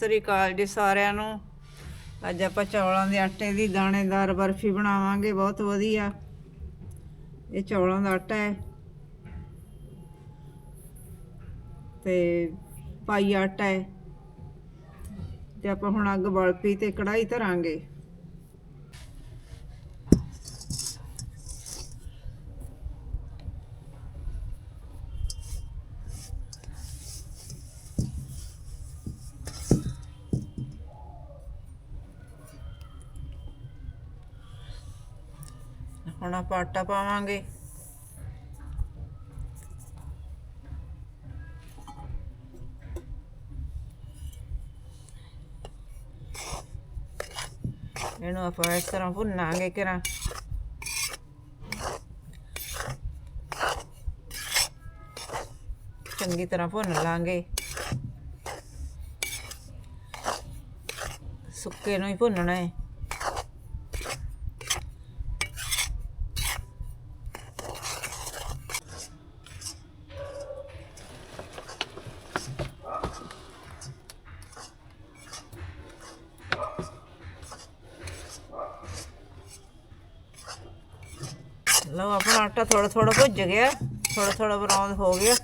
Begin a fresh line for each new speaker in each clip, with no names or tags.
ਸਤਿ ਸ੍ਰੀ ਅਕਾਲ ਜੀ ਸਾਰਿਆਂ ਨੂੰ। ਅੱਜ ਆਪਾਂ ਚੌਲਾਂ ਦੇ ਆਟੇ ਦੀ ਦਾਣੇਦਾਰ ਬਰਫੀ ਬਣਾਵਾਂਗੇ, ਬਹੁਤ ਵਧੀਆ। ਇਹ ਚੌਲਾਂ ਦਾ ਆਟਾ ਹੈ। ਤੇ ਪਾਈ ਆਟਾ ਹੈ। ਤੇ ਆਪਾਂ ਹੁਣ ਅੱਗ ਬਲ ਪੀ ਤੇ ਕੜਾਈ ਧਰਾਂਗੇ। ਹੁਣ ਆਪਾਂ ਆਟਾ ਪਾਵਾਂਗੇ। ਇਹਨੂੰ ਆਪਾਂ ਇਸ ਤਰ੍ਹਾਂ ਭੁੰਨਾਂਗੇ ਕਿਰਾਂ ਚੰਗੀ ਤਰ੍ਹਾਂ ਭੁੰਨ ਲਾਂਗੇ। ਸੁੱਕੇ ਨੂੰ ਹੀ ਭੁੰਨਣਾ ਹੈ। ਲਓ, ਆਪਣਾ ਆਟਾ ਥੋੜਾ ਥੋੜਾ ਭੁੱਜ ਗਿਆ ਥੋੜਾ ਥੋੜਾ ਬਰਾਊਨ ਹੋ ਗਿਆ।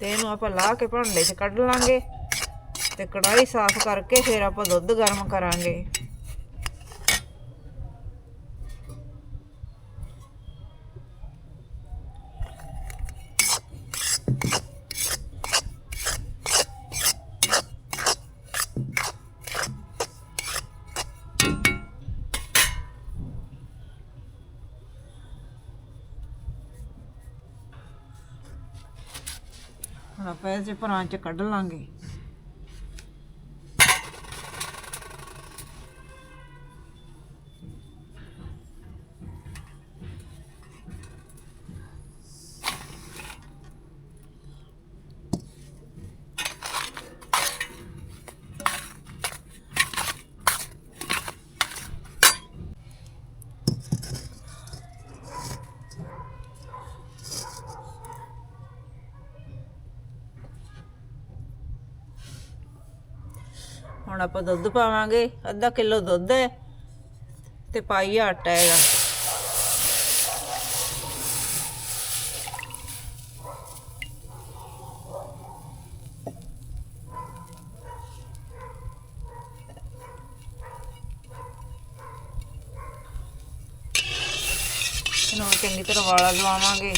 ਤੇ ਇਹਨੂੰ ਆਪਾਂ ਲਾ ਕੇ ਭਾਂਡੇ 'ਚ ਕੱਢ ਲਾਂਗੇ ਤੇ ਕੜਾਈ ਸਾਫ਼ ਕਰਕੇ ਫਿਰ ਆਪਾਂ ਦੁੱਧ ਗਰਮ ਕਰਾਂਗੇ। ਹੁਣ ਆਪਾਂ ਇਹ 'ਚ ਭਰਾਂ 'ਚ ਕੱਢ ਲਾਂਗੇ। ਆਪਾਂ ਦੁੱਧ ਪਾਵਾਂਗੇ। ਅੱਧਾ ਕਿਲੋ ਦੁੱਧ ਹੈ ਤੇ ਪਾਈ ਆਟਾ ਹੈਗਾ ਇਹਨੂੰ ਚੰਗੀ ਤਰ੍ਹਾਂ ਵਾਲਾ ਲਵਾਵਾਂਗੇ।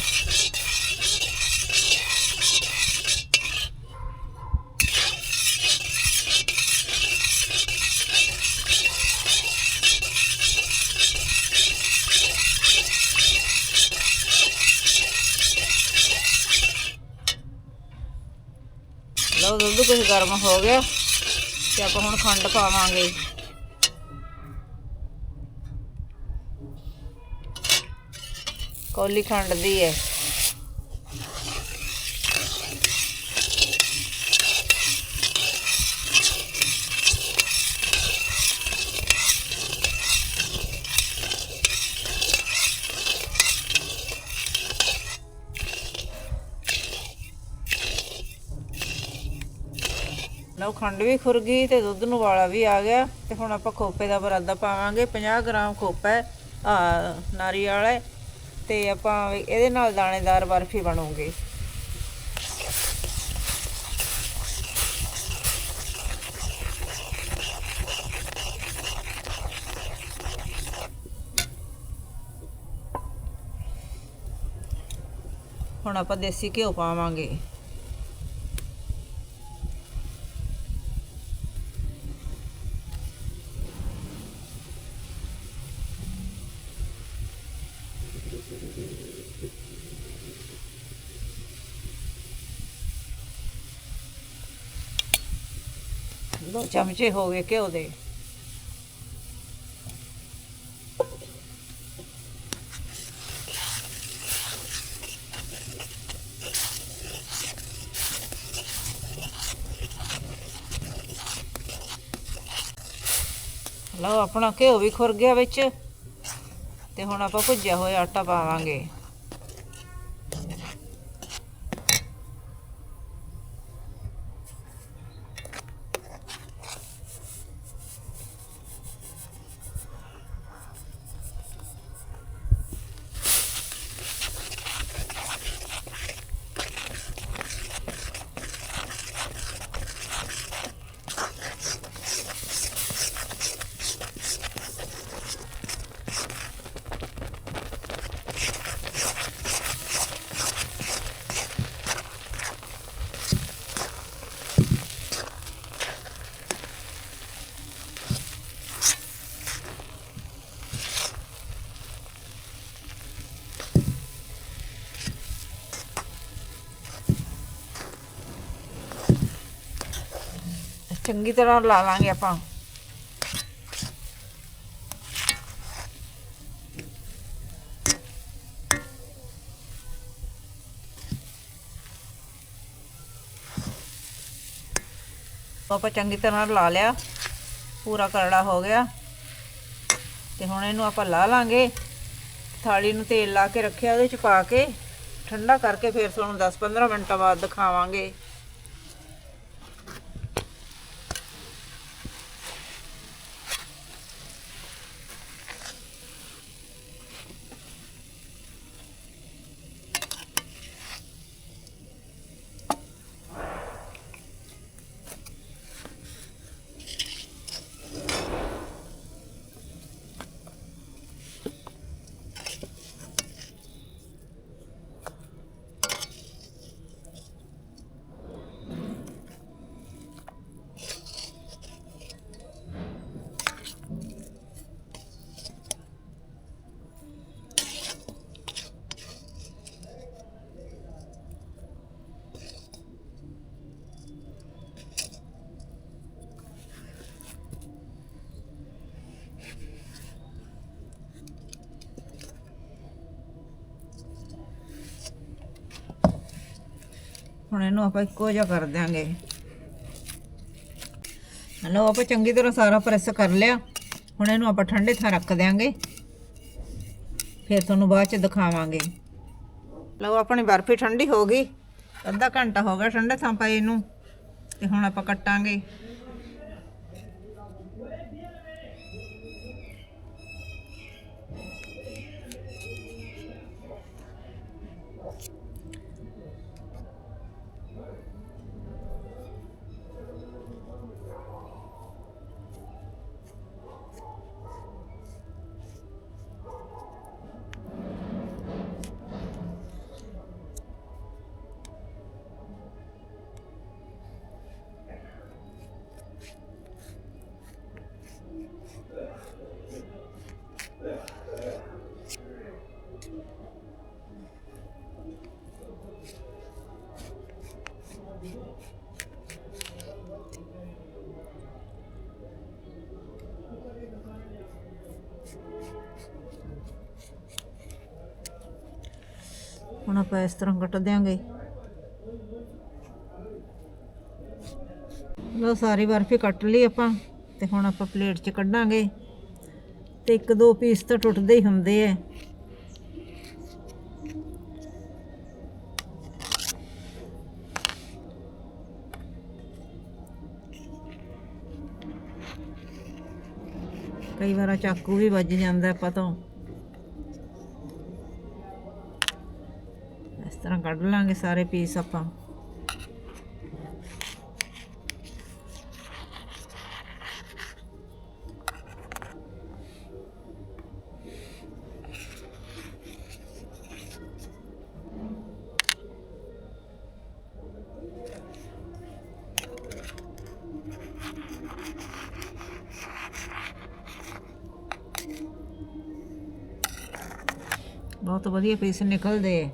ਲਓ ਦੁੱਧ ਕੁਝ ਗਰਮ ਹੋ ਗਿਆ ਤੇ ਆਪਾਂ ਹੁਣ ਖੰਡ ਪਾਵਾਂਗੇ। ਕੌਲੀ ਖੰਡ ਦੀ ਹੈ। ਲਓ ਖੰਡ ਵੀ ਖੁਰ ਗਈ ਤੇ ਦੁੱਧ ਨੂੰ ਵਾਲਾ ਵੀ ਆ ਗਿਆ ਤੇ ਹੁਣ ਆਪਾਂ ਖੋਪੇ ਦਾ ਬਰਾਦਾ ਪਾਵਾਂਗੇ 50 ਗ੍ਰਾਮ ਖੋਪਾ ਆ ਨਾਰੀ ਵਾਲਾ ਤੇ ਆਪਾਂ ਇਹਦੇ ਨਾਲ ਦਾਣੇਦਾਰ ਬਰਫੀ ਬਣੂਗੀ। ਹੁਣ ਆਪਾਂ ਦੇਸੀ ਘਿਓ ਪਾਵਾਂਗੇ। ਦੋ ਚਮਚੇ ਹੋ ਗਏ ਘਿਓ ਦੇ। ਲਓ ਆਪਣਾ ਘਿਓ ਵੀ ਖੁਰ ਗਿਆ ਵਿੱਚ। ਤੇ ਹੁਣ ਆਪਾਂ ਭੁੱਜਿਆ ਹੋਇਆ ਆਟਾ ਪਾਵਾਂਗੇ। ਚੰਗੀ ਤਰ੍ਹਾਂ ਲਾ ਲਾਂਗੇ ਆਪਾਂ। ਆਪਾਂ ਚੰਗੀ ਤਰ੍ਹਾਂ ਲਾ ਲਿਆ। ਪੂਰਾ ਕਰੜਾ ਹੋ ਗਿਆ। ਤੇ ਹੁਣ ਇਹਨੂੰ ਆਪਾਂ ਲਾ ਲਾਂਗੇ। ਥਾਲੀ ਨੂੰ ਤੇਲ ਲਾ ਕੇ ਰੱਖਿਆ, ਉਹਦੇ ਚ ਪਾ ਕੇ। ਠੰਡਾ ਕਰਕੇ ਫਿਰ ਤੁਹਾਨੂੰ 10-15 ਮਿੰਟਾਂ ਬਾਅਦ ਦਿਖਾਵਾਂਗੇ। ਇਹਨੂੰ ਆਪਾਂ ਇੱਕੋ ਜਿਹਾ ਕਰ ਦਿਆਂਗੇ। ਹਲੋ, ਆਪਾਂ ਚੰਗੀ ਤਰ੍ਹਾਂ ਸਾਰਾ ਪ੍ਰੈਸ ਕਰ ਲਿਆ। ਹੁਣ ਇਹਨੂੰ ਆਪਾਂ ਠੰਡੇ ਥਾਂ ਰੱਖ ਦਿਆਂਗੇ। ਫਿਰ ਤੁਹਾਨੂੰ ਬਾਅਦ ਚ ਦਿਖਾਵਾਂਗੇ। ਲਓ, ਆਪਣੀ ਬਰਫੀ ਠੰਡੀ ਹੋ ਗਈ। ਅੱਧਾ ਘੰਟਾ ਹੋ ਗਿਆ ਠੰਡੇ ਥਾਂ ਪਈ ਇਹਨੂੰ ਤੇ ਹੁਣ ਆਪਾਂ ਕੱਟਾਂਗੇ। ਹੁਣ ਆਪਾਂ ਇਸ ਤਰ੍ਹਾਂ ਕੱਟ ਦਿਆਂਗੇ। ਲੋ ਸਾਰੀ ਬਰਫੀ ਕੱਟ ਲਈ ਆਪਾਂ ਤੇ ਹੁਣ ਆਪਾਂ ਪਲੇਟ 'ਚ ਕੱਢਾਂਗੇ। ਤੇ ਇੱਕ ਦੋ ਪੀਸ ਤਾਂ ਟੁੱਟਦੇ ਹੀ ਹੁੰਦੇ ਐ ਕਈ ਵਾਰ ਚਾਕੂ ਵੀ ਵੱਜ ਜਾਂਦਾ ਆਪਾਂ ਤੋਂ। ਤਰ੍ਹਾਂ ਕੱਢ ਲਾਂਗੇ ਸਾਰੇ ਪੀਸ ਆਪਾਂ ਬਹੁਤ ਵਧੀਆ ਪੀਸ ਨਿਕਲਦੇ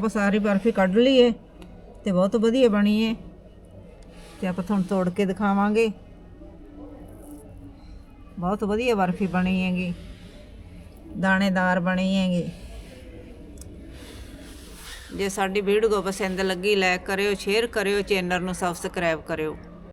ਆਪਾਂ ਸਾਰੀ ਬਰਫੀ ਕੱਢ ਲਈ ਏ ਤੇ ਬਹੁਤ ਵਧੀਆ ਬਣੀ ਹੈ ਤੇ ਆਪਾਂ ਤੁਹਾਨੂੰ ਤੋੜ ਕੇ ਦਿਖਾਵਾਂਗੇ। ਬਹੁਤ ਵਧੀਆ ਬਰਫੀ ਬਣੀ ਹੈਗੀ। ਦਾਣੇਦਾਰ ਬਣੀ ਹੈਗੀ। ਜੇ ਸਾਡੀ ਵੀਡੀਓ ਪਸੰਦ ਲੱਗੀ ਲਾਈਕ ਕਰਿਓ ਸ਼ੇਅਰ ਕਰਿਓ ਚੈਨਲ ਨੂੰ ਸਬਸਕ੍ਰਾਈਬ ਕਰਿਓ।